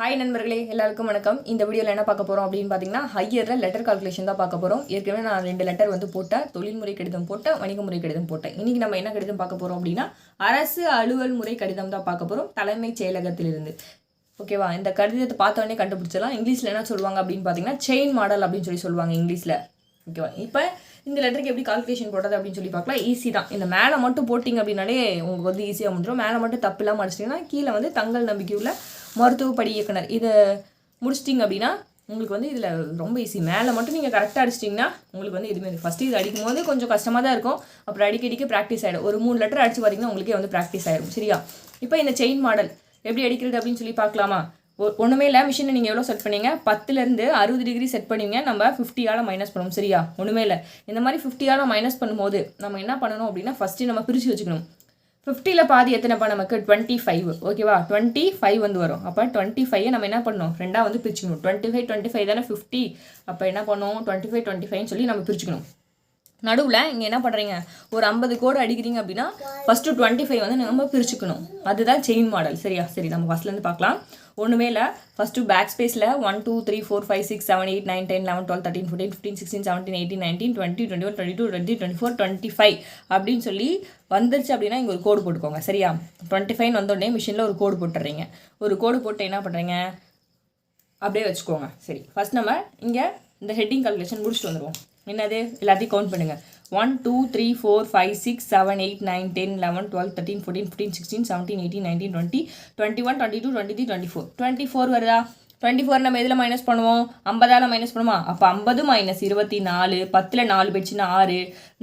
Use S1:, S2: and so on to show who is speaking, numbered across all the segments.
S1: Hi நண்பர்களே எல்லாருக்கும் வணக்கம். இந்த வீடியோவில் என்ன பார்க்க போகிறோம் அப்படின்னு பார்த்தீங்கன்னா ஹையரில் லெட்டர் கால்குலேஷன் தான் பார்க்க போகிறோம் ஏற்கனவே நான் ரெண்டு லெட்டர் வந்து போட்டேன். தொழில்முறை கடிதம் போட்டேன் வணிக முறை கடிதம் போட்டேன். இன்றைக்கி நம்ம என்ன கடிதம் பார்க்க போகிறோம் அப்படின்னா அரசு அலுவல் முறை கடிதம் தான் பார்க்க போகிறோம் தலைமைச் செயலகத்திலிருந்து. ஓகேவா இந்த கடிதத்தை பார்த்த கண்டுபிடிச்சலாம் இங்கிலீஷில் என்ன சொல்லுவாங்க அப்படின்னு பார்த்தீங்கன்னா செயின் மாடல் அப்படின்னு சொல்லி சொல்லுவாங்க இங்கிலீஷில். ஓகேவா இப்போ இந்த லெட்டருக்கு எப்படி கால்குலேஷன் போடுறது அப்படின்னு சொல்லி பார்க்கலாம். ஈஸி தான். இந்த மேலே மட்டும் போட்டிங்க அப்படின்னாலே உங்களுக்கு வந்து ஈஸியாக முடிஞ்சிடும். மேலே மட்டும் தப்பு இல்லாமல் அடிச்சிட்டிங்கன்னா கீழே வந்து தங்கள் நம்பிக்கை உள்ள மருத்துவ படி இயக்குனர். இதை முடிச்சிட்டிங்க அப்படின்னா உங்களுக்கு வந்து இதில் ரொம்ப ஈஸி மேலே மட்டும் நீங்கள் கரெக்டாக அடிச்சிட்டிங்கன்னா உங்களுக்கு வந்து எதுவுமே ஃபஸ்ட்டு இது அடிக்கும் போது கொஞ்சம் கஷ்டமாக தான் இருக்கும். அப்புறம் அடிக்கடிக்கு ப்ராக்டிஸ் ஆகிடும் ஒரு மூணு லெட்டர் அடிச்சு பார்த்தீங்கன்னா உங்களுக்கே வந்து ப்ராக்டிஸ் ஆகிடும் சரியா? இப்போ இந்த செயின் மாடல் எப்படி அடிக்கிறது அப்படின்னு சொல்லி பார்க்கலாமா ஒன்றுமே இல்லை. மிஷினை நீங்கள் எவ்வளோ செட் பண்ணீங்க? பத்துலேருந்து அறுபது டிகிரி செட் பண்ணுவீங்க நம்ம ஃபிஃப்டியால் மைனஸ் பண்ணுவோம். சரியா? ஒன்றுமே இல்லை. இந்த மாதிரி ஃபிஃப்டியால் மைனஸ் பண்ணும்போது நம்ம என்ன பண்ணணும் அப்படின்னா ஃபஸ்ட்டு நம்ம பிரித்து வச்சுக்கணும். ஃபிஃப்டியில் பாதி எத்தனைப்பா நமக்கு? டுவெண்ட்டி ஃபைவ் ஓகேவா டுவெண்ட்டி ஃபைவ் வந்து வரும். அப்போ டுவெண்ட்டி ஃபைவ் நம்ம என்ன பண்ணணும்? ரெண்டாக வந்து பிரிச்சுக்கணும். டுவெண்ட்டி ஃபைவ் டுவெண்ட்டி ஃபைவ் தானே ஃபிஃப்டி அப்போ என்ன பண்ணுவோம் டுவெண்ட்டி ஃபைவ் டுவெண்ட்டி ஃபைவ்னு சொல்லி நம்ம பிரிச்சுக்கணும். நடுவில் இங்கே என்ன பண்ணுறீங்க ஒரு ஐம்பது கோடு அடிக்கிறீங்க அப்படின்னா ஃபஸ்ட்டு டுவெண்ட்டி ஃபைவ் வந்து நம்ம பிரிச்சுக்கணும். அதுதான் செயின் மாடல் சரியா? சரி நம்ம ஃபஸ்ட்லேருந்து பார்க்கலாம். ஒன்றுமே இல்லை. ஃபஸ்ட்டு பேக் ஸ்பேஸில் one two three four five six seven eight nine ten eleven twelve thirteen fourteen fifteen sixteen seventeen eighteen nineteen twenty twenty one twenty two twenty twenty four twenty five அப்படின்னு சொல்லி வந்துருச்சு அப்படின்னா இங்கே ஒரு கோடு போட்டுக்கோங்க. சரியா? Twenty five வந்தோடனே மிஷினில் ஒரு கோடு போட்டுறீங்க. ஒரு கோடு போட்டு என்ன பண்ணுறீங்க அப்படியே வச்சுக்கோங்க. சரி. ஃபர்ஸ்ட் நம்ம இங்கே இந்த ஹெட்டிங் கால்குலேஷன் முடிச்சுட்டு வந்துடுவோம் என்னது? எல்லாத்தையும் கவுண்ட் பண்ணுங்கள் one two three four five six seven eight nine ten eleven twelve thirteen fourteen fifteen sixteen seventeen eighteen nineteen twenty twenty one twenty two twenty three twenty four twenty four வருதா? Twenty four நம்ம எதில் minus பண்ணுவோம்? ஐம்பதால் minus பண்ணுமா? அப்போ ஐம்பது minus இருபத்தி நாலு பத்தில் நாலு போயிடுச்சுன்னா ஆறு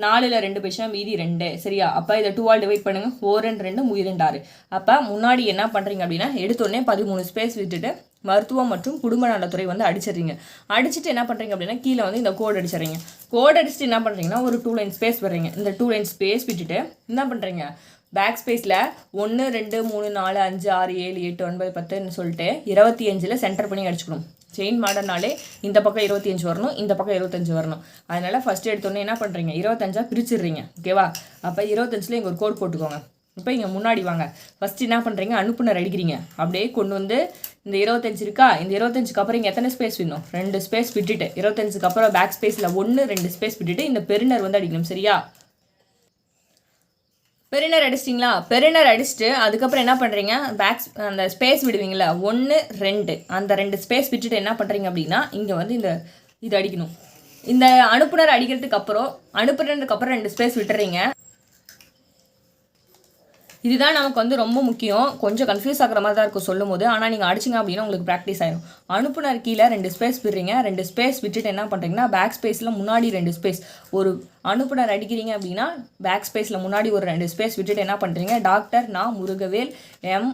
S1: நாலில் ரெண்டு போயிடுச்சுன்னா மீதி ரெண்டு. சரியா? அப்போ இதை டூவால் டிவைட் பண்ணுங்கள் ஓர் ரெண்டு ரெண்டு மூணு ஆறு. அப்போ முன்னாடி என்ன பண்ணுறீங்க அப்படின்னா எடுத்தோடனே பதிமூணு ஸ்பேஸ் விட்டுட்டு மருத்துவம் மற்றும் குடும்ப நலத்துறை வந்து அடிச்சிடுறீங்க. அடிச்சுட்டு என்ன பண்ணுறீங்க அப்படின்னா கீழே வந்து இந்த கோட் அடிச்சிடுறீங்க. கோட் அடிச்சுட்டு என்ன பண்ணுறீங்கன்னா ஒரு டூ லைன் ஸ்பேஸ் வர்றீங்க. இந்த டூ லைன் ஸ்பேஸ் விட்டுட்டு என்ன பண்ணுறீங்க பேக் ஸ்பேஸில் ஒன்று ரெண்டு மூணு நாலு அஞ்சு ஆறு ஏழு எட்டு ஒன்பது பத்துன்னு சொல்லிட்டு இருபத்தி அஞ்சில் சென்டர் பண்ணி அடிச்சுக்கணும். செயின் மாடர்னாலே இந்த பக்கம் இருபத்தி அஞ்சு வரணும் இந்த பக்கம் இருபத்தஞ்சு வரணும். அதனால் ஃபஸ்ட்டு எடுத்தோன்னே என்ன பண்ணுறீங்க இருபத்தஞ்சா பிரிச்சிடுறீங்க. ஓகேவா அப்போ இருபத்தஞ்சில் இங்கே ஒரு கோட் போட்டுக்கோங்க. இப்போ இங்கே முன்னாடி வாங்க. ஃபஸ்ட்டு என்ன பண்ணுறீங்க அனுப்புனர் அடிக்கிறீங்க. அப்படியே கொண்டு வந்து இந்த இருபத்தஞ்சு இருக்கா இந்த இருபத்தஞ்சுக்கு அப்புறம் இங்கே எத்தனை ஸ்பேஸ் வேணும்? ரெண்டு ஸ்பேஸ் விட்டுட்டு. இருபத்தஞ்சுக்கு அப்புறம் பேக் ஸ்பேஸில் ஒன்று ரெண்டு ஸ்பேஸ் விட்டுட்டு இந்த பெருனர் வந்து அடிக்கணும். சரியா? பெருனர் அடிச்சிட்டிங்களா? பெருனர் அடிச்சுட்டு அதுக்கப்புறம் என்ன பண்ணுறீங்க பேக் அந்த ஸ்பேஸ் விடுவீங்களா ஒன்று ரெண்டு. அந்த ரெண்டு ஸ்பேஸ் விட்டுட்டு என்ன பண்ணுறீங்க அப்படின்னா இங்கே வந்து இந்த இது அடிக்கணும். இந்த அனுப்புனர் அடிக்கிறதுக்கு அப்புறம் அனுப்புனதுக்கு அப்புறம் ரெண்டு ஸ்பேஸ் விட்டுறீங்க. இதுதான் நமக்கு வந்து ரொம்ப முக்கியம். கொஞ்சம் கன்ஃபியூஸ் ஆகிற மாதிரி தான் இருக்கும் சொல்லும் போது ஆனால் நீங்கள் அடிச்சிங்க அப்படின்னா உங்களுக்கு ப்ராக்டிஸ் ஆயிடும் அனுப்புனர் கீழே ரெண்டு ஸ்பேஸ் விடுறீங்க. ரெண்டு ஸ்பேஸ் விட்டுட்டு என்ன பண்ணுறீங்கன்னா பேக் ஸ்பேஸில் முன்னாடி ரெண்டு ஸ்பேஸ் ஒரு அனுப்புனர் அடிக்கிறீங்க அப்படின்னா பேக் ஸ்பேஸில் முன்னாடி ஒரு ரெண்டு ஸ்பேஸ் விட்டுட்டு என்ன பண்ணுறீங்க டாக்டர் நான் Murugavel M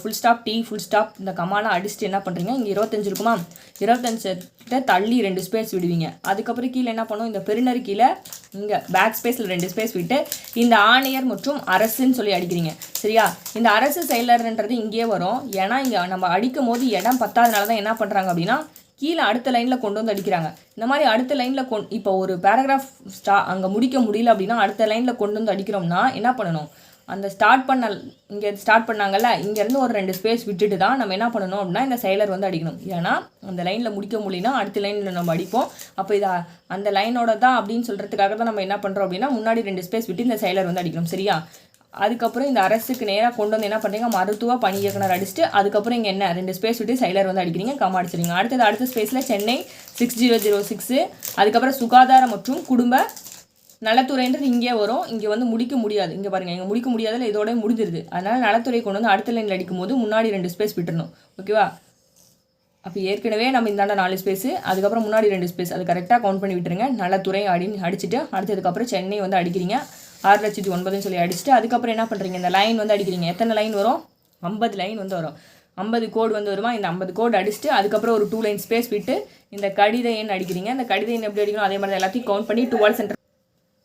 S1: full stop D full stop இந்த கமாலாம் அடிச்சுட்டு என்ன பண்ணுறீங்க இங்கே இருபத்தஞ்சு இருக்குமா? இருபத்தஞ்சு கிட்ட தள்ளி ரெண்டு ஸ்பேஸ் விடுவீங்க. அதுக்கப்புறம் கீழே என்ன பண்ணும்? இந்த பெருநர் கீழே இங்கே பேக் ஸ்பேஸில் ரெண்டு ஸ்பேஸ் விட்டு இந்த ஆணையர் மற்றும் அரசுன்னு சொல்லி அடிக்கிறீங்க. சரியா? இந்த அரசு செயலர்ன்றது இங்கேயே வரும். ஏன்னா இங்கே நம்ம அடிக்கும் போது இடம் பத்தாதனால தான் என்ன பண்ணுறாங்க அப்படின்னா கீழே அடுத்த லைனில் கொண்டு வந்து அடிக்கிறாங்க. இந்த மாதிரி அடுத்த லைனில் கொண் இப்போ ஒரு பேராகிராஃப் ஸ்டா அங்கே முடிக்க முடியல அப்படின்னா அடுத்த லைனில் கொண்டு வந்து அடிக்கிறோம்னா என்ன பண்ணணும்? அந்த ஸ்டார்ட் பண்ண இங்கே ஸ்டார்ட் பண்ணாங்கல்ல இங்கேருந்து ஒரு ரெண்டு ஸ்பேஸ் விட்டுட்டு தான் நம்ம என்ன பண்ணணும் அப்படின்னா இந்த செயலர் வந்து அடிக்கணும். ஏன்னா அந்த லைனில் முடிக்க முடியலனா அடுத்த லைனில் நம்ம அடிப்போம். அப்போ இதை அந்த லைனோட தான் அப்படின்னு சொல்கிறதுக்காக தான் நம்ம என்ன பண்ணுறோம் அப்படின்னா முன்னாடி ரெண்டு ஸ்பேஸ் விட்டு இந்த செயலர் வந்து அடிக்கணும். சரியா? அதுக்கப்புறம் இந்த அரசுக்கு நேராக கொண்டு வந்து என்ன பண்ணுறீங்க மருத்துவ பணி இயக்குனர் அடிச்சுட்டு அதுக்கப்புறம் இங்கே என்ன? ரெண்டு ஸ்பேஸ் விட்டு சைலர் வந்து அடிக்கிறீங்க கம்மா அடிச்சிருங்க. அடுத்தது அடுத்த ஸ்பேஸில் Chennai six zero zero six அதுக்கப்புறம் சுகாதாரம் மற்றும் குடும்ப நலத்துறைன்றது இங்கே வரும். இங்கே வந்து முடிக்க முடியாது. இங்கே பாருங்கள் இங்கே முடிக்க முடியாதுல இதோட முடிஞ்சிருது. அதனால் நலத்துறை கொண்டு வந்து அடுத்த லைனில் அடிக்கும் போது முன்னாடி ரெண்டு ஸ்பேஸ் விட்டுறணும். ஓகேவா அப்போ ஏற்கனவே நம்ம இந்தாண்ட நாலு ஸ்பேஸு அதுக்கப்புறம் முன்னாடி ரெண்டு ஸ்பேஸ் அது கரெக்டாக கவுண்ட் பண்ணி விட்டுருங்க. நலத்துறை அப்படின்னு அடிச்சுட்டு அடுத்ததுக்கப்புறம் சென்னை வந்து அடிக்கிறீங்க. ஆறு லட்சத்தி ஒன்பதுன்னு சொல்லி அடிச்சுட்டு அதுக்கப்புறம் என்ன பண்ணுறீங்க இந்த லைன் வந்து அடிக்கிறீங்க. எத்தனை லைன் வரும்? ஐம்பது லைன் வந்து வரும். ஐம்பது கோடு வந்து வருமா? இந்த ஐம்பது கோடு அடிச்சுட்டு அதுக்கப்புறம் ஒரு டூ லைன் ஸ்பேஸ் விட்டு இந்த கடித எண் அடிக்கிறீங்க. இந்த கடித எண் எப்படி அடிக்கணும்? அதே மாதிரி எல்லாத்தையும் கவுண்ட் பண்ணி டுவெல் சென்டர்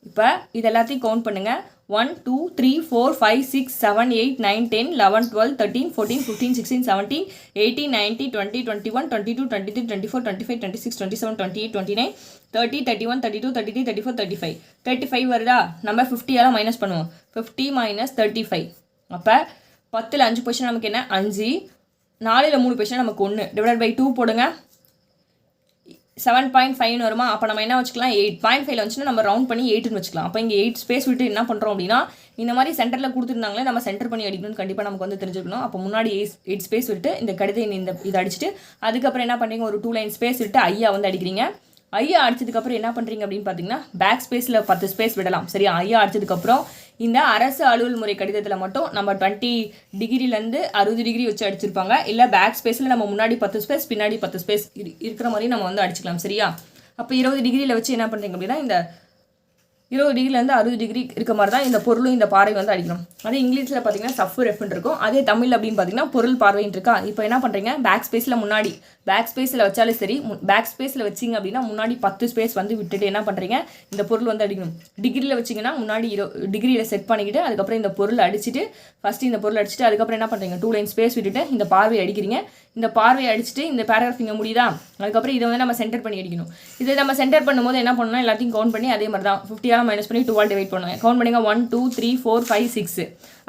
S1: இப்போ இது எல்லாத்தையும் கவுண்ட் பண்ணுங்க. One two three four five six seven eight nine ten eleven twelve thirteen fourteen fifteen sixteen seventeen eighteen nineteen twenty twenty one twenty two twenty three twenty four twenty five twenty six twenty seven twenty eight twenty nine thirty thirty one thirty two thirty three thirty four thirty five thirty five வருதா? நம்ம ஃபிஃப்டியெல்லாம் minus பண்ணுவோம். Fifty minus thirty five அப்போ பத்தில் அஞ்சு position நமக்கு என்ன? அஞ்சு. நாலில் மூணு பொசிஷன் நமக்கு ஒன்று டிவைட் பை டூ போடுங்க. செவன் பாயிண்ட் ஃபைவ்னு வருமா? அப்போ நம்ம என்ன வச்சுக்கலாம்? எயிட் பாயிண்ட் ஃபைவ்ல வந்துச்சுன்னா நம்ம ரவுண்ட் பண்ணி எயிட்னு வச்சுக்கலாம். அப்போ இங்கே எயிட் ஸ்பேஸ் விட்டு என்ன பண்ணுறோம் அப்படின்னா இந்த மாதிரி சென்டரில் கொடுத்துருந்தாங்களே நம்ம சென்டர் பண்ணி அடிக்கணும்னு கண்டிப்பாக நமக்கு வந்து தெரிஞ்சுக்கணும் அப்போ முன்னாடி எயிட் எயிட் ஸ்பேஸ் விட்டு இந்த கடிதை இந்த இதை அடிச்சுட்டு அதுக்கப்புறம் என்ன பண்ணுறீங்க ஒரு டூ லைன் ஸ்பேஸ் விட்டு ஐயா வந்து அடிக்கிறீங்க. ஐயா அடிச்சதுக்கப்புறம் என்ன பண்ணுறீங்க அப்படின்னு பார்த்தீங்கன்னா பேக் ஸ்பேஸில் பத்து ஸ்பேஸ் விடலாம். சரியா? ஐயா அடிச்சதுக்கப்புறம் இந்த அரசு அலுவல் முறை கடிதத்தில் மட்டும் நம்ம டுவெண்ட்டி டிகிரிலேருந்து அறுபது டிகிரி வச்சு அடிச்சிருப்பாங்க. இல்லை பேக் ஸ்பேஸில் நம்ம முன்னாடி பத்து ஸ்பேஸ் பின்னாடி பத்து ஸ்பேஸ் இருக்கிற மாதிரி நம்ம வந்து அடிச்சுக்கலாம் சரியா? அப்போ இருபது டிகிரியில் வச்சு என்ன பண்ணுறீங்க அப்படின்னா இந்த இருபது டிகிரிலேருந்து அறுபது டிகிரி இருக்க மாதிரி தான் இந்த பொருளும் இந்த பார்வை வந்து அடிக்கணும். அதே இங்கிலீஷில் பார்த்தீங்கன்னா சஃப் ரெஃப்னு இருக்கும். அதே தமிழ் அப்படின்னு பார்த்தீங்கன்னா பொருள் பார்வைன்னு இருக்கா? இப்போ என்ன பண்ணுறீங்க பேக் ஸ்பேஸில் முன்னாடி பேக் ஸ்பேஸில் வச்சாலும் சரி பேக் ஸ்பேஸில் வச்சிங்க அப்படின்னா முன்னாடி பத்து ஸ்பேஸ் வந்து விட்டுட்டு என்ன பண்ணுறீங்க இந்த பொருள் வந்து அடிக்கணும். டிகிரியில் வச்சிங்கன்னா முன்னாடி இரு டிகிரியில் செட் பண்ணிக்கிட்டு அதுக்கப்புறம் இந்த பொருள் அடிச்சுட்டு ஃபஸ்ட்டு இந்த பொருள் அடிச்சுட்டு அதுக்கப்புறம் என்ன பண்ணுறீங்க டூ லைன் ஸ்பேஸ் விட்டுட்டு இந்த பார்வை அடிக்கிறீங்க. இந்த பார்வை அடிச்சுட்டு இந்த பேராகிராஃப் இங்கே முடியுதா? அதுக்கப்புறம் இதை வந்து நம்ம சென்டர் பண்ணி அடிக்கணும். இதை நம்ம சென்டர் பண்ணும்போது என்ன பண்ணணும் எல்லாத்தையும் கவுண்ட் பண்ணி அதே மாதிரி தான் ஃபிஃப்டியால் மைனஸ் பண்ணி டுவெல் டிவைட் பண்ணுவேன் கவுண்ட் பண்ணுங்க. One two three four five six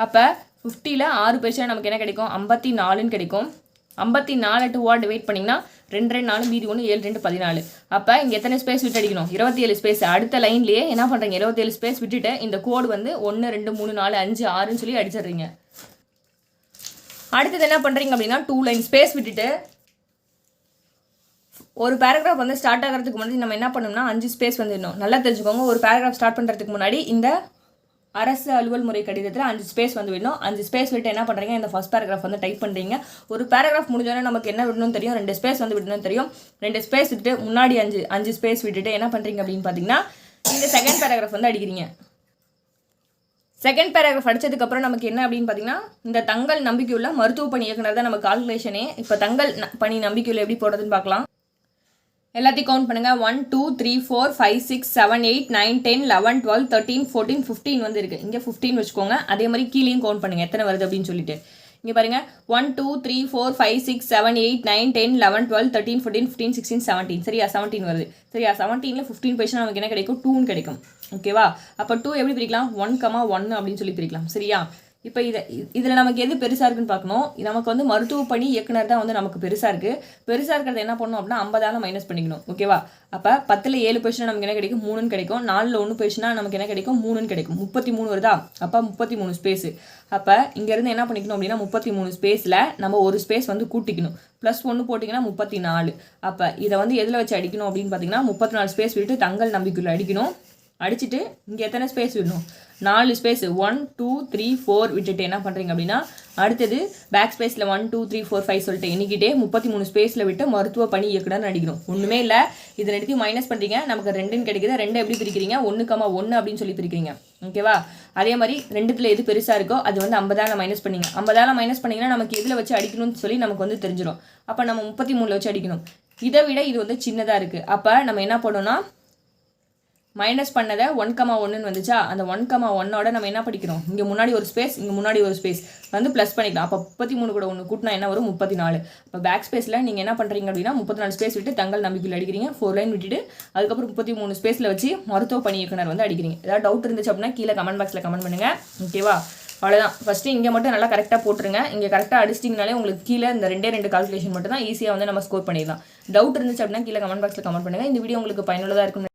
S1: அப்போ ஃபிஃப்டியில் ஆறு பேர்ச்சா நமக்கு என்ன கிடைக்கும்? ஐம்பத்தி நாலுன்னு கிடைக்கும். ஐம்பத்தி நாலு டூ ஆல் டிவைட் பண்ணிங்கன்னா ரெண்டு ரெண்டு நாலு மீதி ஒன்று ஏழு ரெண்டு பதினாலு. அப்போ இங்கே எத்தனை ஸ்பேஸ் விட்டு அடிக்கணும்? இருபத்தி ஏழு ஸ்பேஸ் அடுத்த லைன்லேயே என்ன பண்ணுறீங்க இருபத்தேழு ஸ்பேஸ் விட்டுட்டு இந்த கோடு வந்து ஒன்று ரெண்டு மூணு நாலு அஞ்சு ஆறுன்னு சொல்லி அடிச்சிடுறீங்க. அடுத்தது என்ன பண்ணுறீங்க அப்படின்னா டூ லைன் ஸ்பேஸ் விட்டுட்டு ஒரு பேராகிராஃப் வந்து ஸ்டார்ட் ஆகிறதுக்கு முன்னாடி நம்ம என்ன பண்ணணும்னா அஞ்சு ஸ்பேஸ் வந்துடணும். நல்லா தெரிஞ்சுக்கோங்க. ஒரு பேராகிராஃப் ஸ்டார்ட் பண்ணுறதுக்கு முன்னாடி இந்த அரசு அலுவல் முறை கடிதத்தில் அஞ்சு ஸ்பேஸ் வந்து விடணும். அஞ்சு ஸ்பேஸ் விட்டு என்ன பண்ணுறீங்க இந்த ஃபஸ்ட் பேராகிராஃப் வந்து டைப் பண்ணுறீங்க ஒரு பேராகிராஃப் முடிஞ்சோடனே நமக்கு என்ன விடணும்னு தெரியும்? ரெண்டு ஸ்பேஸ் வந்து விடணும்னு தெரியும். ரெண்டு ஸ்பேஸ் விட்டு முன்னாடி அஞ்சு அஞ்சு ஸ்பேஸ் விட்டுட்டு என்ன பண்ணுறீங்க அப்படின்னு பார்த்தீங்கன்னா இந்த செகண்ட் பேராகிராஃப் வந்து அடிக்கிறீங்க. செகண்ட் பேராகிராஃப் அடிச்சதுக்கப்புறம் நமக்கு என்ன அப்படின்னு பார்த்தீங்கன்னா இந்த தங்கள் நம்பிக்கையுள்ள மருத்துவ பணி இயக்குனர் தான் நம்ம கால்குலேஷனே இப்போ தங்கள் பணி நம்பிக்கையுள்ள எப்படி போடுறதுன்னு பார்க்கலாம் எல்லாத்தையும் கவுண்ட் பண்ணுங்கள் one two three four five six seven eight nine ten eleven twelve thirteen fourteen fifteen வந்து இருக்குது இங்கே ஃபிஃப்டீன் வச்சுக்கோங்க. அதே மாதிரி கீழேயும் கவுண்ட் பண்ணுங்க. எத்தனை வருது அப்படின்னு சொல்லிட்டு. இங்கே பாருங்க. One two three four five six seven eight nine ten eleven twelve thirteen fourteen fifteen sixteen seventeen சரியா? செவன்டீன் வருது. சரியா? செவன்டீனில் ஃபிஃப்டீன் பேஷன் நமக்கு என்ன கிடைக்கும்? டூன்னு கிடைக்கும். ஓகேவா அப்போ டூ எப்படி பிரிக்கலாம்? ஒன் கமா ஒன்று அப்படின்னு சொல்லி பிரிக்கலாம். சரியா? இப்போ இதை இதில் நமக்கு எது பெருசாக இருக்குன்னு பார்க்கணும். நமக்கு வந்து மருத்துவ பணி இயக்குனர் தான் வந்து நமக்கு பெருசாக இருக்குது பெருசாக இருக்கிறது என்ன பண்ணணும் அப்படின்னா ஐம்பதால மைனஸ் பண்ணிக்கணும். ஓகேவா அப்போ பத்தில் ஏழு பொசிஷன் நமக்கு என்ன கிடைக்கும்? மூணுன்னு கிடைக்கும். நாலில் ஒன்று பொசிஷனாக நமக்கு என்ன கிடைக்கும்? மூணுன்னு கிடைக்கும். முப்பத்தி மூணு வருதா? அப்போ முப்பத்தி மூணு ஸ்பேஸு அப்போ இங்கேருந்து என்ன பண்ணிக்கணும் அப்படின்னா முப்பத்தி மூணு ஸ்பேஸில் நம்ம ஒரு ஸ்பேஸ் வந்து கூட்டிக்கணும். ப்ளஸ் ஒன்று போட்டிங்கன்னா முப்பத்தி நாலு. அப்போ இதை வந்து எதில் வச்சு அடிக்கணும் அப்படின்னு பார்த்தீங்கன்னா முப்பத்தி நாலு ஸ்பேஸ் விட்டு தங்கள் நம்பிக்கையில் அடிக்கணும். அடிச்சுட்டு இங்கே எத்தனை ஸ்பேஸ் விடணும்? நாலு space one two three four விட்டுட்டு என்ன பண்ணுறீங்க அப்படின்னா அடுத்தது பேக் ஸ்பேஸில் one two three four five சொல்லிட்டு எண்ணிக்கிட்டே முப்பத்தி மூணு ஸ்பேஸில் விட்டு மருத்துவ பணி இயக்குனர் அடிக்கணும் ஒன்றுமே இல்லை. இதை எடுத்து மைனஸ் பண்ணுறீங்க நமக்கு ரெண்டுன்னு கிடைக்குது? ரெண்டு எப்படி பிரிக்கிறீங்க? ஒன்று கமா ஒன்று அப்படின்னு சொல்லி பிரிக்கிறீங்க. ஓகேவா அதே மாதிரி ரெண்டுத்தில் எது பெருசாக இருக்கோ அது வந்து ஐம்பதால மைனஸ் பண்ணீங்க. ஐம்பதால மைனஸ் பண்ணிங்கன்னா நமக்கு எதில் வச்சு அடிக்கணும்னு சொல்லி நமக்கு வந்து தெரிஞ்சிடும். அப்போ நம்ம முப்பத்தி மூணில் வச்சு அடிக்கணும். இதை விட இது வந்து சின்னதாக இருக்குது அப்போ நம்ம என்ன பண்ணோம்னா மைனஸ் பண்ணதை ஒன் கமா ஒன்றுன்னு வந்துச்சா? அந்த ஒன் கமா ஒன்னோட நம்ம என்ன படிக்கிறோம்? இங்கே முன்னாடி ஒரு ஸ்பேஸ் இங்கே முன்னாடி ஒரு ஸ்பேஸ் வந்து ப்ளஸ் பண்ணிக்கலாம். அப்போ முப்பத்தி மூணு கூட ஒன்று கூட்டினா என்ன வரும்? முப்பத்தி நாலு. இப்போ பேக் ஸ்பேஸில் நீங்கள் என்ன பண்ணுறீங்க அப்படின்னா முப்பத்தி நாலு ஸ்பேஸ் விட்டு தங்கள் நம்பிக்கையில் அடிக்கிறீங்க. ஃபோர் லைன் விட்டுட்டு அதுக்கப்புறம் முப்பத்தி மூணு ஸ்பேஸில் வச்சு மருத்துவ பணி இயக்குனர் வந்து அடிக்கிறீங்க. ஏதாவது டவுட் இருந்துச்சு அப்படின்னா கீழே கமெண்ட் பாக்ஸில் கமெண்ட் பண்ணுங்கள் ஓகேவா அவ்வளோதான் ஃபஸ்ட்டு இங்கே மட்டும் நல்லா கரெக்டாக போட்டுருங்க. இங்கே கரெக்டாக அடிச்சிட்டிங்கனாலே உங்களுக்கு கீழே இந்த ரெண்டே ரெண்டு கால்குலேஷன் மட்டும் தான் ஈஸியாக வந்து நம்ம ஸ்கோர் பண்ணிடலாம். டவுட் இருந்துச்சு அப்படின்னா கீழே கமெண்ட் பாக்ஸில் கமெண்ட் பண்ணுங்கள் இந்த வீடியோ உங்களுக்கு பயனுள்ளதாக இருக்கும்